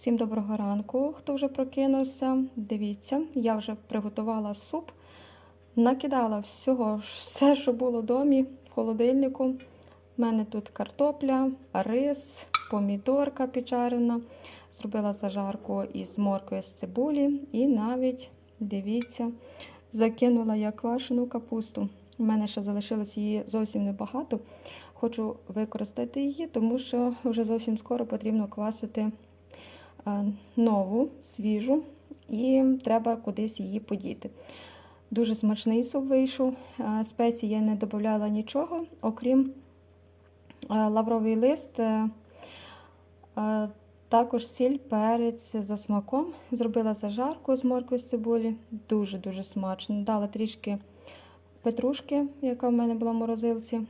Всім доброго ранку, хто вже прокинувся. Дивіться, я вже приготувала суп, накидала всього, все, що було в домі, в холодильнику. У мене тут картопля, рис, помідорка піджарена. Зробила зажарку із моркви з цибулі і навіть, дивіться, закинула я квашену капусту. У мене ще залишилось її зовсім небагато. Хочу використати її, тому що вже зовсім скоро потрібно квасити нову, свіжу, і треба кудись її подіти. Дуже смачний суп вийшов. Е, Спеції я не додавала нічого, окрім е, лавровий лист, е, е, також сіль, перець за смаком. Зробила зажарку з моркви з цибулі. Дуже-дуже смачно. Дала трішки петрушки, яка в мене була в морозилці.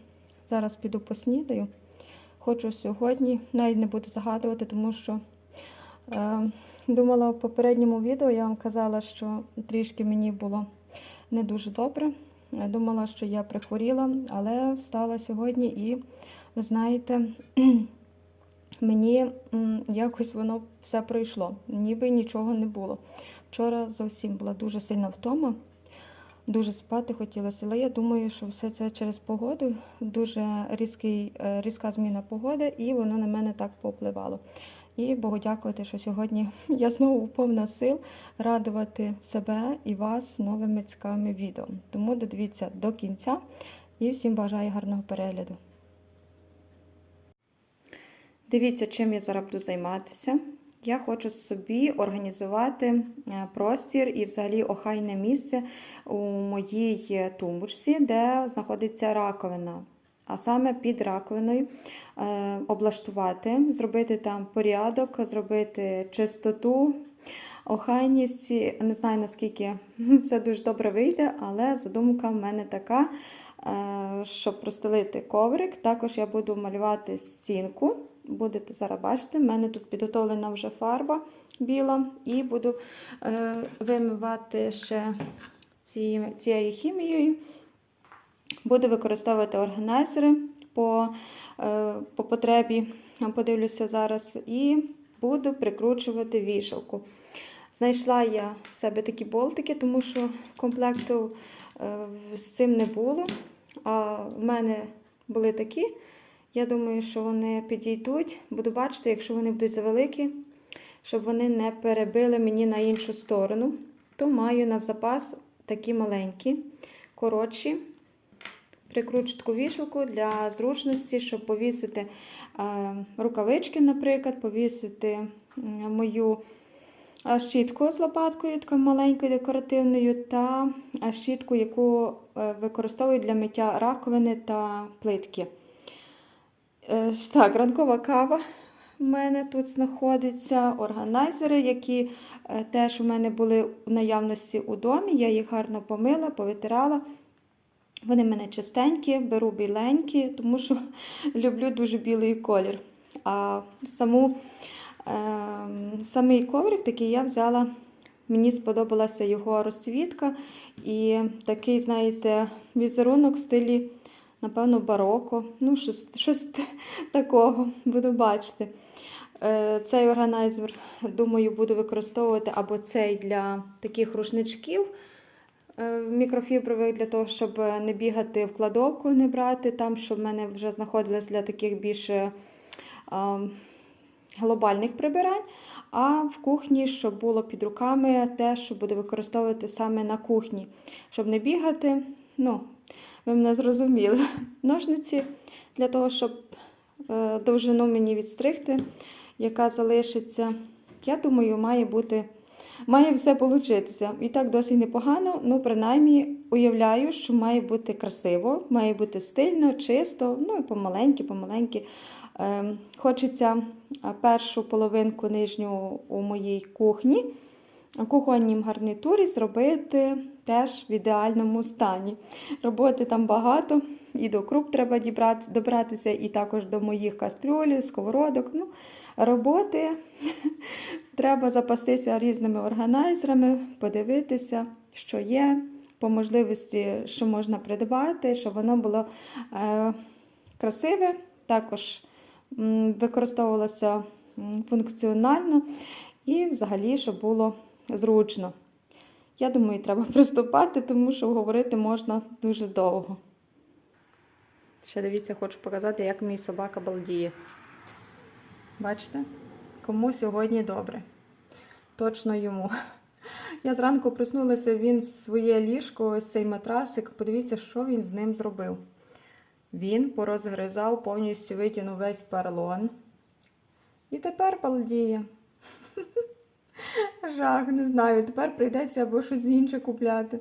Зараз піду поснідаю. Хочу сьогодні, навіть не буду загадувати, тому що е, думала в попередньому відео, я вам казала, що трішки мені було не дуже добре. Думала, що я прихворіла, але встала сьогодні і, ви знаєте, мені якось воно все пройшло, ніби нічого не було. Вчора зовсім була дуже сильна втома. Дуже спати хотілося, але я думаю, що все це через погоду, дуже різкий, е, різка зміна погоди, і воно на мене так попливало. І Богу дякувати, що сьогодні я знову повна сил радувати себе і вас новими цікавими відео. Тому додивіться до кінця і всім бажаю гарного перегляду. Дивіться, чим я зараз буду займатися. Я хочу собі організувати е, простір і взагалі охайне місце у моїй тумбочці, де знаходиться раковина. А саме під раковиною е, облаштувати, зробити там порядок, зробити чистоту, охайність. Не знаю, наскільки все дуже добре вийде, але задумка в мене така, е, щоб простелити коврик. Також я буду малювати стінку будете зараз бачити, в мене тут підготовлена вже фарба біла, і буду е, вимивати ще ці, цією хімією. Буду використовувати органайзери по, е, по потребі, подивлюся зараз, і буду прикручувати вішалку. Знайшла я в себе такі болтики, тому що комплекту е, з цим не було. А в мене були такі. Я думаю, що вони підійдуть. Буду бачити, якщо вони будуть завеликі, щоб вони не перебили мені на іншу сторону, то маю на запас такі маленькі, коротші. Прикручу таку вішалку для зручності, щоб повісити е, рукавички, наприклад, повісити мою щітку з лопаткою, такою маленькою декоративною, та щітку, яку е, використовую для миття раковини та плитки. Е, так, ранкова кава в мене тут знаходиться, органайзери, які е, теж у мене були в наявності у домі. Я їх гарно помила, повитирала. Вони мене чистенькі, беру біленькі, тому що люблю дуже білий колір. А саму, е, самий коврик такий я взяла, мені сподобалася його розцвітка і такий, знаєте, візерунок в стилі напевно, бароко, ну, щось, щось такого буду бачити. Е, цей органайзер, думаю, буду використовувати або цей для таких рушничків мікрофібрових, для того, щоб не бігати в кладовку, не брати там, щоб в мене вже знаходилось для таких більш е, глобальних прибирань. А в кухні, щоб було під руками те, що буду використовувати саме на кухні, щоб не бігати. ну, ви мене зрозуміли. Ножниці для того, щоб е, довжину мені відстригти, яка залишиться. Я думаю, має бути, має все получитися. І так досить непогано, ну, принаймні, уявляю, що має бути красиво, має бути стильно, чисто, ну і помаленьки, помаленьки. Е, хочеться першу половинку нижню у моїй кухні кухоннім гарнітурі зробити теж в ідеальному стані. Роботи там багато, і до круп треба дібрати, добратися, і також до моїх кастрюлів, сковородок. Ну, Роботи треба запастися різними органайзерами, подивитися, що є, по можливості, що можна придбати, щоб воно було е, красиве. Також використовувалося функціонально і взагалі, щоб було зручно. Я думаю, треба приступати, тому що говорити можна дуже довго. Ще дивіться, хочу показати, як мій собака балдіє. Бачите? Кому сьогодні добре. Точно йому. Я зранку проснулася, він своє ліжко, ось цей матрасик. Подивіться, що він з ним зробив. Він порозгризав, повністю витягнув весь парлон. І тепер балдіє. Жах, не знаю. Тепер прийдеться або щось інше купляти.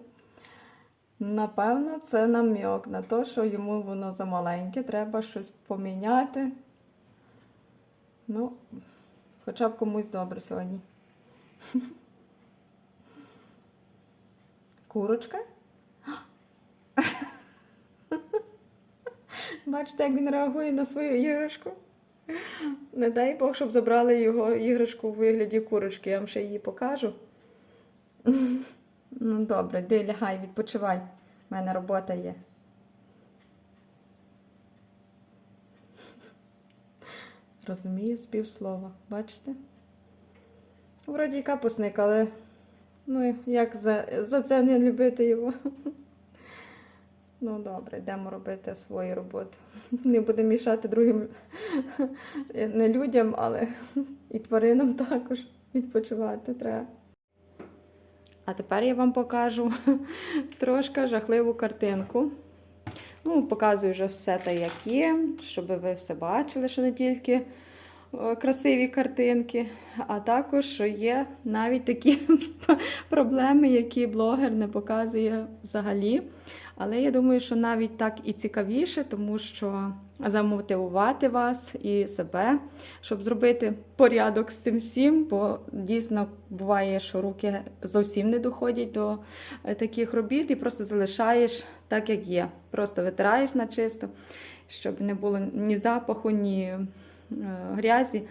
Напевно, це намек на те, що йому воно замаленьке, треба щось поміняти. Ну, хоча б комусь добре сьогодні. Курочка? Бачите, як він реагує на свою іграшку? Не дай Бог, щоб забрали його іграшку у вигляді курочки. Я вам ще її покажу. Ну, добре, йди лягай, відпочивай. У мене робота є. Розуміє з півслова, бачите? Вроді й капусник, але ну, як за, за це не любити його. Ну, добре, йдемо робити свою роботу. Не будемо мішати другим не людям, але і тваринам також відпочивати треба. А тепер я вам покажу трошки жахливу картинку. Ну, показую вже все те, як є, щоб ви все бачили, що не тільки е, красиві картинки, а також що є навіть такі проблеми, які блогер не показує взагалі. Але я думаю, що навіть так і цікавіше, тому що замотивувати вас і себе, щоб зробити порядок з цим всім, бо дійсно буває, що руки зовсім не доходять до е, таких робіт і просто залишаєш так, як є. Просто витираєш на чисто, щоб не було ні запаху, ні е, грязі.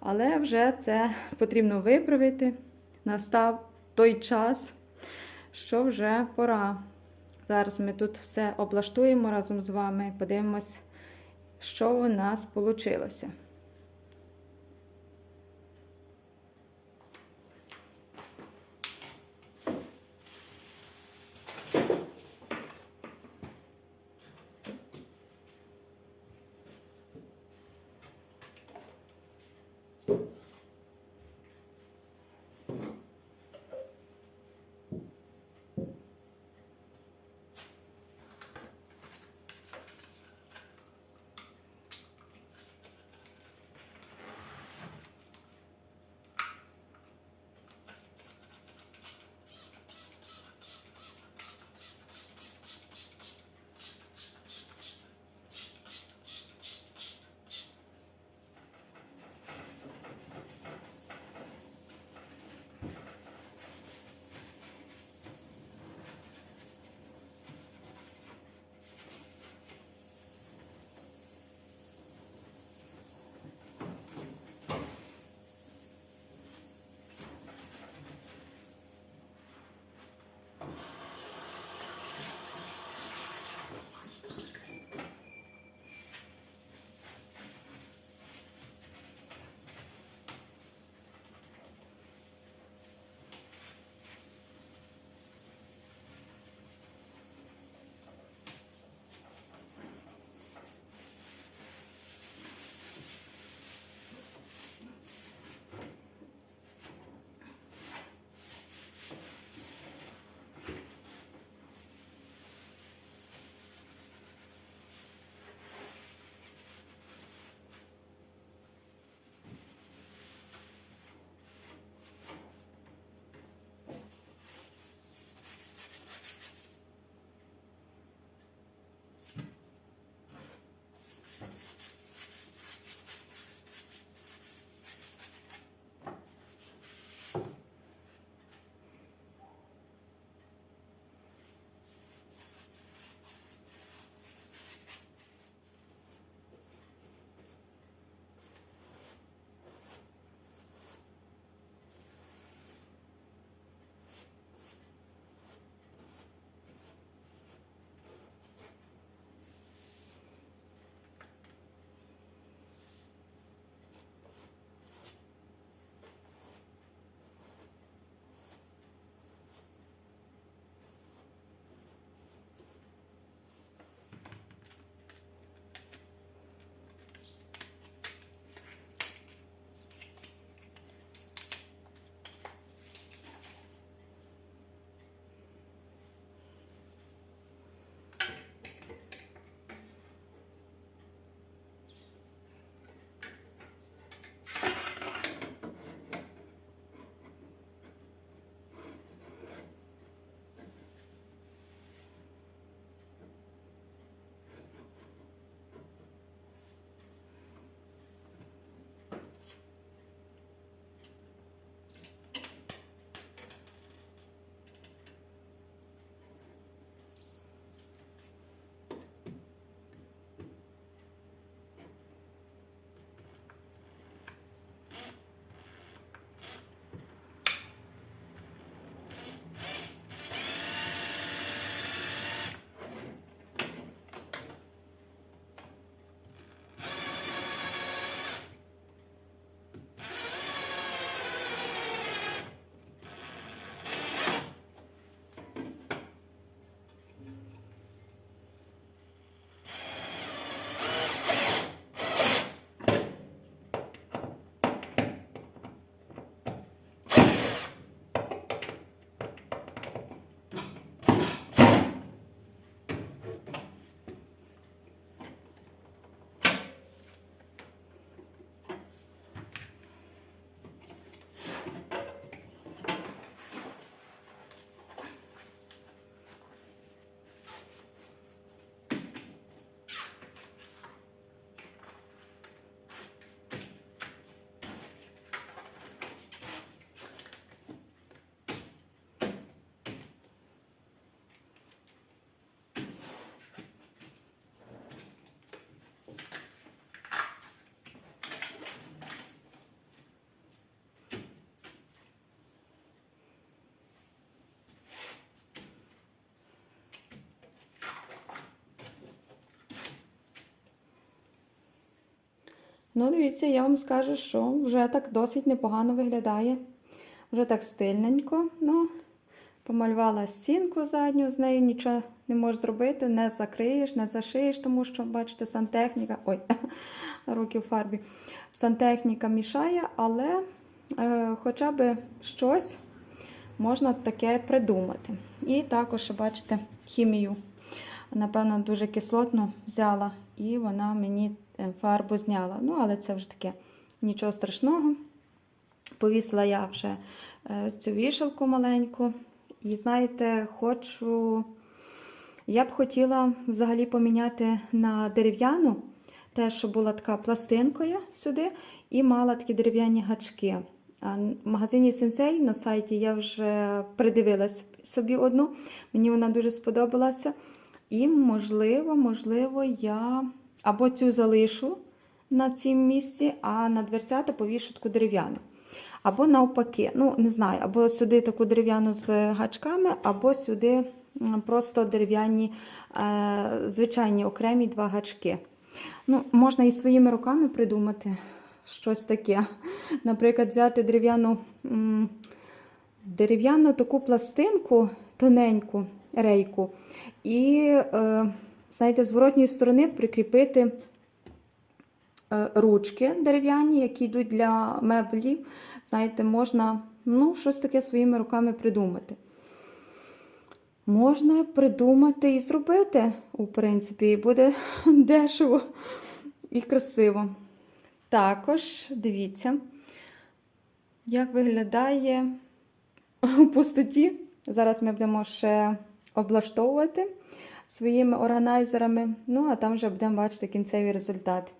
Але вже це потрібно виправити. Настав той час, що вже пора. Зараз ми тут все облаштуємо разом з вами, подивимось, що у нас вийшло. Ну, дивіться, я вам скажу, що вже так досить непогано виглядає. Вже так стильненько. Ну, помалювала стінку задню, з нею нічого не можеш зробити, не закриєш, не зашиєш, тому що, бачите, сантехніка. Ой, руки в фарбі. Сантехніка мішає, але е, хоча б щось можна таке придумати. І також, бачите, хімію. Напевно, дуже кислотну взяла, і вона мені фарбу зняла. Ну, але це вже таке нічого страшного. Повісила я вже е, цю вішалку маленьку. І знаєте, хочу. Я б хотіла взагалі поміняти на дерев'яну, те, що була така пластинкою сюди, і мала такі дерев'яні гачки. В магазині Сенсей на сайті я вже придивилась собі одну, мені вона дуже сподобалася. І, можливо, можливо, я або цю залишу на цім місці, а на дверцята повішу таку дерев'яну. Або навпаки, ну не знаю, або сюди таку дерев'яну з гачками, або сюди просто дерев'яні, е, звичайні окремі два гачки. Ну, Можна і своїми руками придумати щось таке. Наприклад, взяти дерев'яну дерев'яну таку пластинку тоненьку рейку, і, е, знаєте, зворотньої сторони прикріпити е, ручки дерев'яні, які йдуть для меблів. Знаєте, можна ну, щось таке своїми руками придумати. Можна придумати і зробити, у принципі, і буде дешево і красиво. Також дивіться, як виглядає у пустоті. Зараз ми будемо ще облаштовувати своїми органайзерами. Ну, а там вже будемо бачити кінцевий результат.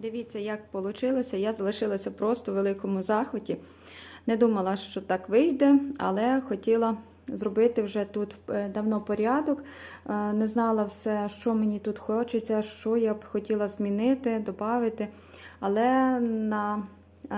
Дивіться, як вийшло. Я залишилася просто в великому захваті. Не думала, що так вийде, але хотіла зробити вже тут е, давно порядок. Е, Не знала все, що мені тут хочеться, що я б хотіла змінити, додати. Але на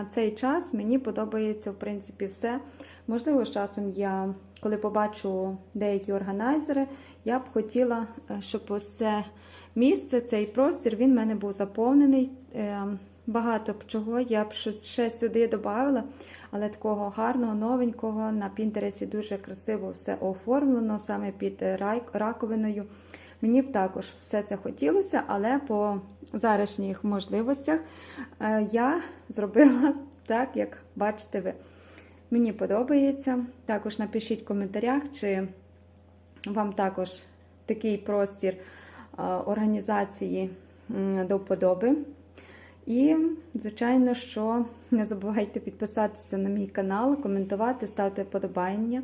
цей час мені подобається, в принципі, все. Можливо, з часом я, коли побачу деякі органайзери, я б хотіла, е, щоб ось це місце, цей простір, він в мене був заповнений. Е, Багато чого я б ще сюди додавала, але такого гарного, новенького на Пінтересі дуже красиво все оформлено, саме під раковиною. Мені б також все це хотілося, але по зарашніх можливостях е, я зробила так, як бачите ви. Мені подобається. Також напишіть в коментарях, чи вам також такий простір організації м, до вподоби. І, звичайно, що не забувайте підписатися на мій канал, коментувати, ставити вподобання.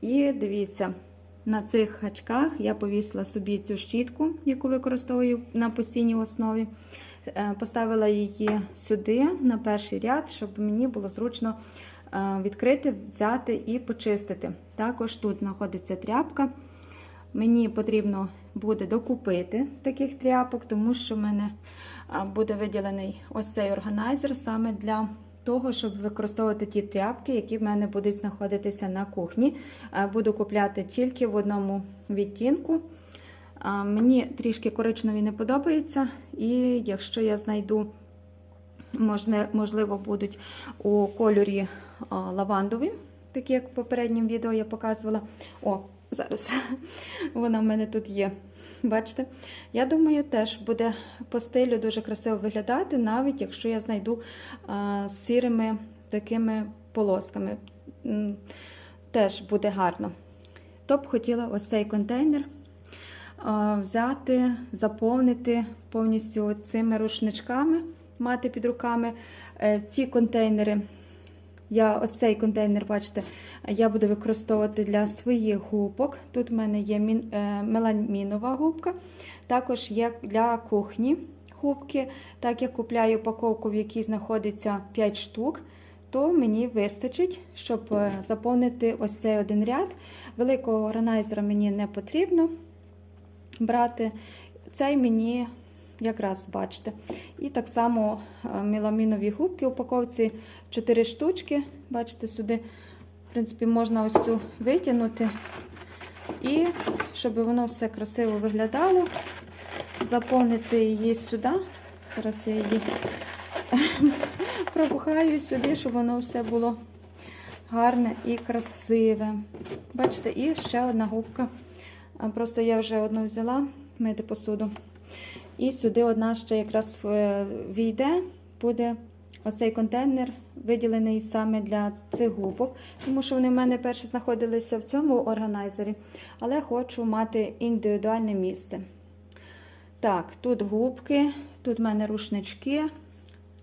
І дивіться, на цих гачках я повісила собі цю щітку, яку використовую на постійній основі. Е, Поставила її сюди, на перший ряд, щоб мені було зручно е, відкрити, взяти і почистити. Також тут знаходиться тряпка. Мені потрібно буде докупити таких тряпок, тому що в мене буде виділений ось цей органайзер саме для того, щоб використовувати ті тряпки, які в мене будуть знаходитися на кухні. Буду купляти тільки в одному відтінку. Мені трішки коричневі не подобається, і якщо я знайду, можливо, будуть у кольорі лавандові, такі як в попередньому відео я показувала. О, зараз вона в мене тут є. Бачите? Я думаю, теж буде по стилю дуже красиво виглядати, навіть якщо я знайду а, сірими такими полосками. Теж буде гарно. То б хотіла ось цей контейнер а, взяти, заповнити повністю цими рушничками, мати під руками. Е, Ті контейнери я ось цей контейнер, бачите, я буду використовувати для своїх губок. Тут в мене є е, меламінова губка, також є для кухні губки. Так як купляю упаковку, в якій знаходиться 5 штук, то мені вистачить, щоб е, заповнити ось цей один ряд. Великого органайзера мені не потрібно брати. Цей мені якраз бачите. І так само е, меламінові губки упаковці 4 штучки. Бачите, сюди, в принципі, можна ось цю витягнути. І щоб воно все красиво виглядало, заповнити її сюди. Зараз я її пропухаю сюди, щоб воно все було гарне і красиве. Бачите, і ще одна губка. Просто я вже одну взяла мити посуду. І сюди одна ще якраз е, війде, буде оцей контейнер виділений саме для цих губок, тому що вони в мене перші знаходилися в цьому органайзері, але хочу мати індивідуальне місце. Так, тут губки, тут в мене рушнички.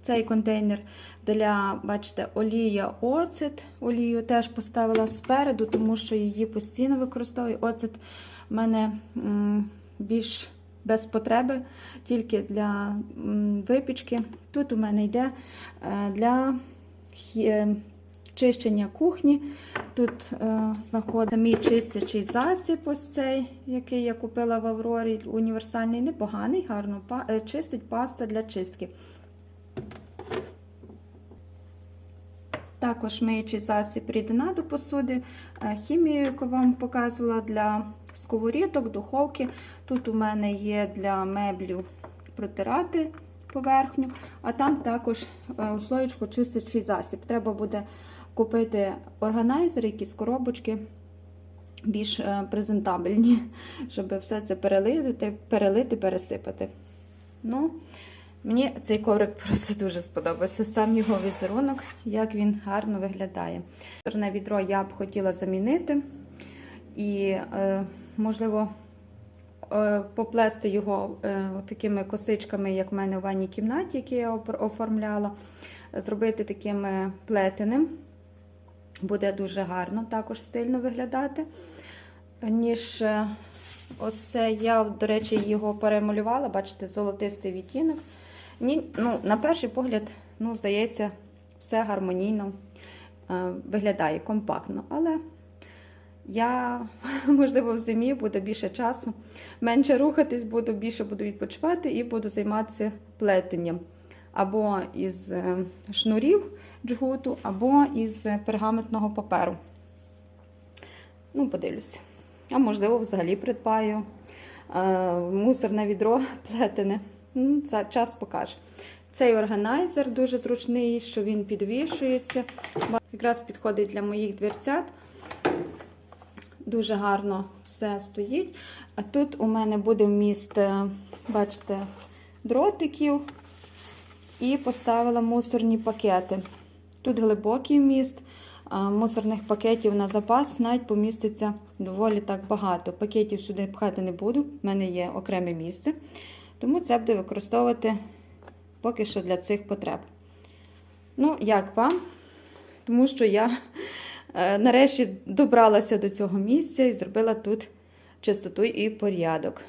Цей контейнер для, бачите, олія оцет. Олію теж поставила спереду, тому що її постійно використовую. Оцет в мене більш без потреби, тільки для випічки. Тут у мене йде е, для е, чищення кухні. Тут е, знаходиться мій чистячий засіб, ось цей, який я купила в Аврорі. Універсальний, непоганий, гарно чистить паста для чистки. Також миючий засіб рідина до посуди, хімію, яку вам показувала для сковорідок, духовки. Тут у мене є для меблів протирати поверхню, а там також е, у слоєчку чистячий засіб. Треба буде купити органайзер, якісь коробочки більш е, презентабельні, щоб все це перелити, перелити, пересипати. Ну, Мені цей коврик просто дуже сподобався. Сам його візерунок, як він гарно виглядає. Чорне відро я б хотіла замінити і, е, можливо, е, поплести його е, такими косичками, як в мене в ванній кімнаті, які я оформляла, зробити таким плетеним. Буде дуже гарно, також стильно виглядати. Ніж ось це я, до речі, його перемалювала, бачите, золотистий відтінок. Ні, ну, на перший погляд, ну, здається, все гармонійно виглядає компактно, але я, можливо, в зимі буде більше часу, менше рухатись, буду більше буду відпочивати і буду займатися плетенням або із е, шнурів джгуту, або із пергаментного паперу. Ну, подивлюся. А можливо, взагалі придбаю е, мусорне відро плетене. Ну, це час покаже. Цей органайзер дуже зручний, що він підвішується. Якраз підходить для моїх дверцят. Дуже гарно все стоїть. А тут у мене буде вміст, е, бачите, дротиків і поставила мусорні пакети. Тут глибокий вміст, мусорних пакетів на запас навіть поміститься доволі так багато. Пакетів сюди пхати не буду, в мене є окреме місце. Тому це буду використовувати поки що для цих потреб. Ну, як вам? Тому що я нарешті добралася до цього місця і зробила тут чистоту і порядок.